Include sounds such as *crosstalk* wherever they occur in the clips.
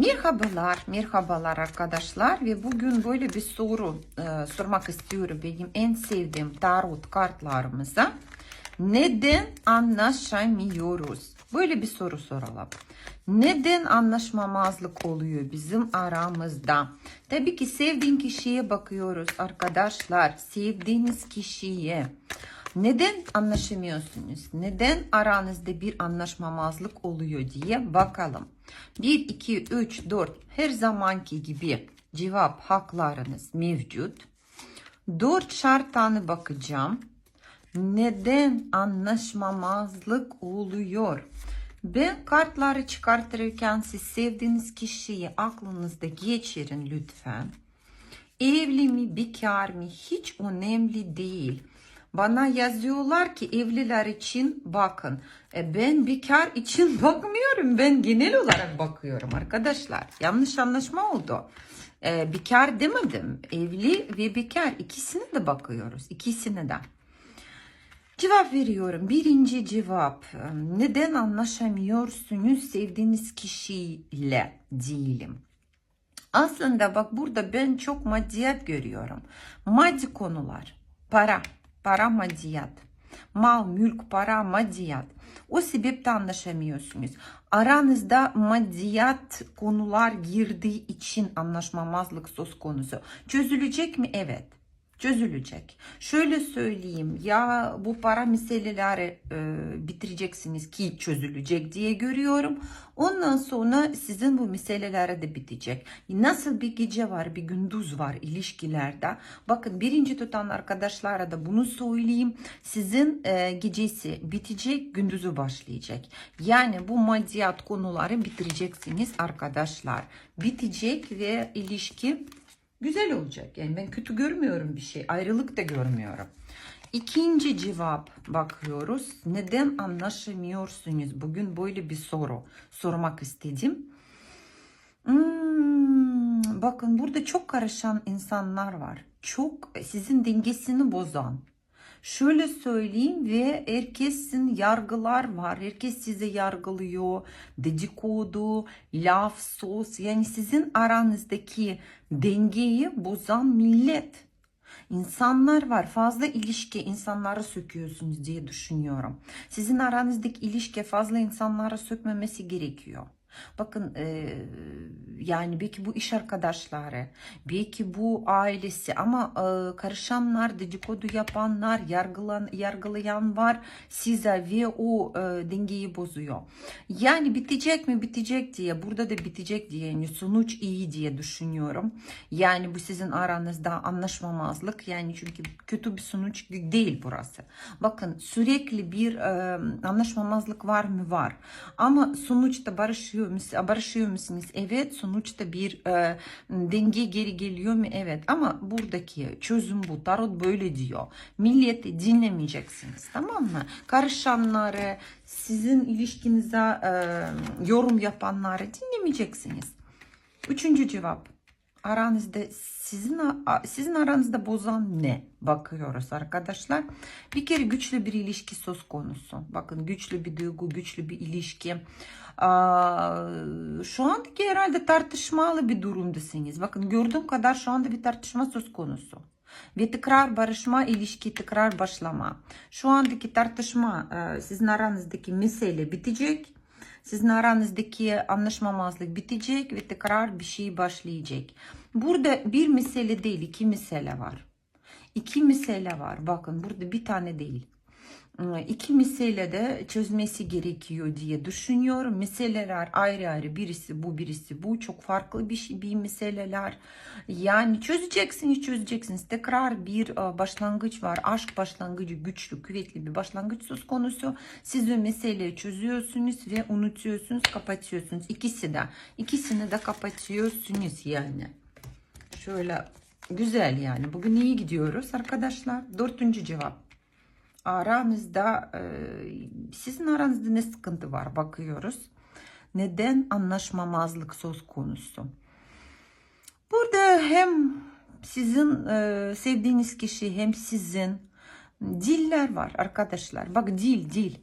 Merhabalar, merhabalar arkadaşlar ve bugün böyle bir soru e, sormak istiyorum benim en sevdiğim tarot kartlarımıza. Neden anlaşamıyoruz? Böyle bir soru soralım. Neden anlaşmamazlık oluyor bizim aramızda? Tabii ki sevdiğin kişiye bakıyoruz arkadaşlar. Sevdiğiniz kişiye. Neden anlaşamıyorsunuz? Neden aranızda bir anlaşmamazlık oluyor diye bakalım. 1, 2, 3, 4 her zamanki gibi cevap haklarınız mevcut. 4 şartını bakacağım. Neden anlaşmamazlık oluyor? Ben kartları çıkartırken siz sevdiğiniz kişiyi aklınızda geçirin lütfen. Evli mi, bekar mı hiç önemli değil. Bana yazıyorlar ki evliler için bakın. E ben bekar için *laughs* bakmıyorum. Ben genel olarak bakıyorum arkadaşlar. Yanlış anlaşma oldu. E, bekar demedim. Evli ve bekar ikisine de bakıyoruz. İkisine de. Cevap veriyorum. Birinci cevap. Neden anlaşamıyorsunuz sevdiğiniz kişiyle diyelim. Aslında bak burada ben çok maddiyat görüyorum. Maddi konular, para, para maddiyat, mal, mülk, para, maddiyat. O sebepten anlaşamıyorsunuz. Aranızda maddiyat konular girdiği için anlaşmamazlık söz konusu. Çözülecek mi? Evet çözülecek. Şöyle söyleyeyim ya bu para meseleleri e, bitireceksiniz ki çözülecek diye görüyorum. Ondan sonra sizin bu meseleler de bitecek. Nasıl bir gece var bir gündüz var ilişkilerde. Bakın birinci tutan arkadaşlara da bunu söyleyeyim. Sizin e, gecesi bitecek gündüzü başlayacak. Yani bu maddiyat konuları bitireceksiniz arkadaşlar. Bitecek ve ilişki güzel olacak. Yani ben kötü görmüyorum bir şey. Ayrılık da görmüyorum. İkinci cevap bakıyoruz. Neden anlaşamıyorsunuz? Bugün böyle bir soru sormak istedim. Hmm, bakın burada çok karışan insanlar var. Çok sizin dengesini bozan. Şöyle söyleyeyim ve herkesin yargılar var. Herkes sizi yargılıyor. Dedikodu, laf, sos. Yani sizin aranızdaki dengeyi bozan millet. İnsanlar var. Fazla ilişki insanları söküyorsunuz diye düşünüyorum. Sizin aranızdaki ilişki fazla insanlara sökmemesi gerekiyor. Bakın e, yani belki bu iş arkadaşları, belki bu ailesi ama e, karışanlar, dedikodu yapanlar, yargılan, yargılayan var size ve o e, dengeyi bozuyor. Yani bitecek mi bitecek diye, burada da bitecek diye yani sonuç iyi diye düşünüyorum. Yani bu sizin aranızda anlaşmamazlık yani çünkü kötü bir sonuç değil burası. Bakın sürekli bir e, anlaşmamazlık var mı? Var. Ama sonuçta barışıyor musunuz? Barışıyor musunuz? Evet. Sonuçta bir e, denge geri geliyor mu? Evet. Ama buradaki çözüm bu. Tarot böyle diyor. Milleti dinlemeyeceksiniz. Tamam mı? Karışanları, sizin ilişkinize e, yorum yapanları dinlemeyeceksiniz. Üçüncü cevap. Aranızda sizin sizin aranızda bozan ne? Bakıyoruz arkadaşlar. Bir kere güçlü bir ilişki söz konusu. Bakın güçlü bir duygu, güçlü bir ilişki. Şu andaki herhalde tartışmalı bir durumdasınız. Bakın gördüğüm kadar şu anda bir tartışma söz konusu. Ve tekrar barışma, ilişki tekrar başlama. Şu andaki tartışma sizin aranızdaki mesele bitecek. Sizin aranızdaki anlaşmamazlık bitecek ve tekrar bir şey başlayacak. Burada bir mesele değil, iki mesele var. İki mesele var. Bakın burada bir tane değil. İki mesele de çözmesi gerekiyor diye düşünüyorum. Meseleler ayrı ayrı birisi bu birisi bu çok farklı bir şey bir meseleler. Yani çözeceksiniz çözeceksiniz. Tekrar bir başlangıç var. Aşk başlangıcı güçlü kuvvetli bir başlangıç söz konusu. Siz o meseleyi çözüyorsunuz ve unutuyorsunuz kapatıyorsunuz. İkisi de ikisini de kapatıyorsunuz yani. Şöyle güzel yani. Bugün iyi gidiyoruz arkadaşlar. Dördüncü cevap aramızda e, sizin aranızda ne sıkıntı var bakıyoruz. Neden anlaşmamazlık söz konusu? Burada hem sizin e, sevdiğiniz kişi hem sizin diller var arkadaşlar. Bak dil dil.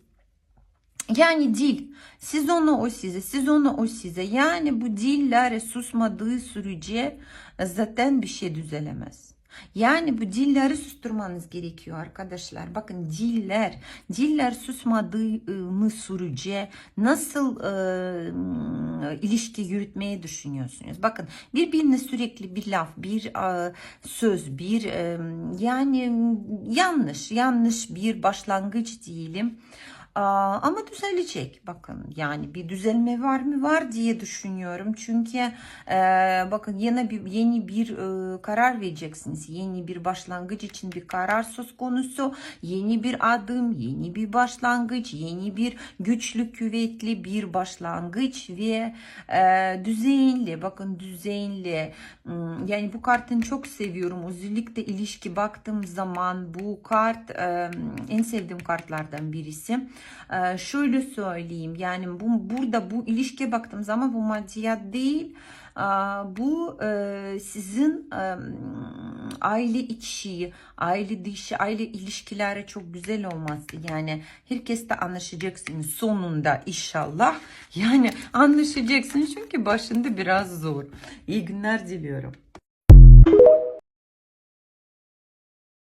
Yani dil. Siz ona o size, siz ona o size. Yani bu diller susmadığı sürece zaten bir şey düzelemez. Yani bu dilleri susturmanız gerekiyor arkadaşlar. Bakın diller, diller susmadığını sürece nasıl e, ilişki yürütmeyi düşünüyorsunuz? Bakın birbirine sürekli bir laf, bir e, söz, bir e, yani yanlış, yanlış bir başlangıç diyelim. Ama düzelecek. Bakın yani bir düzelme var mı? Var diye düşünüyorum. Çünkü e, bakın yeni bir yeni bir e, karar vereceksiniz. Yeni bir başlangıç için bir karar söz konusu. Yeni bir adım yeni bir başlangıç yeni bir güçlü kuvvetli bir başlangıç ve e, düzenli bakın düzenli Hmm, yani bu kartını çok seviyorum. Özellikle ilişki baktığım zaman bu kart e, en sevdiğim kartlardan birisi. Ee, şöyle söyleyeyim yani bu burada bu ilişkiye baktığım zaman bu maddiyat değil Aa, bu e, sizin aile içi, aile dışı, aile ilişkileri çok güzel olması. Yani herkesle anlaşacaksınız sonunda inşallah. *laughs* Yani anlaşacaksınız çünkü başında biraz zor. İyi günler diliyorum.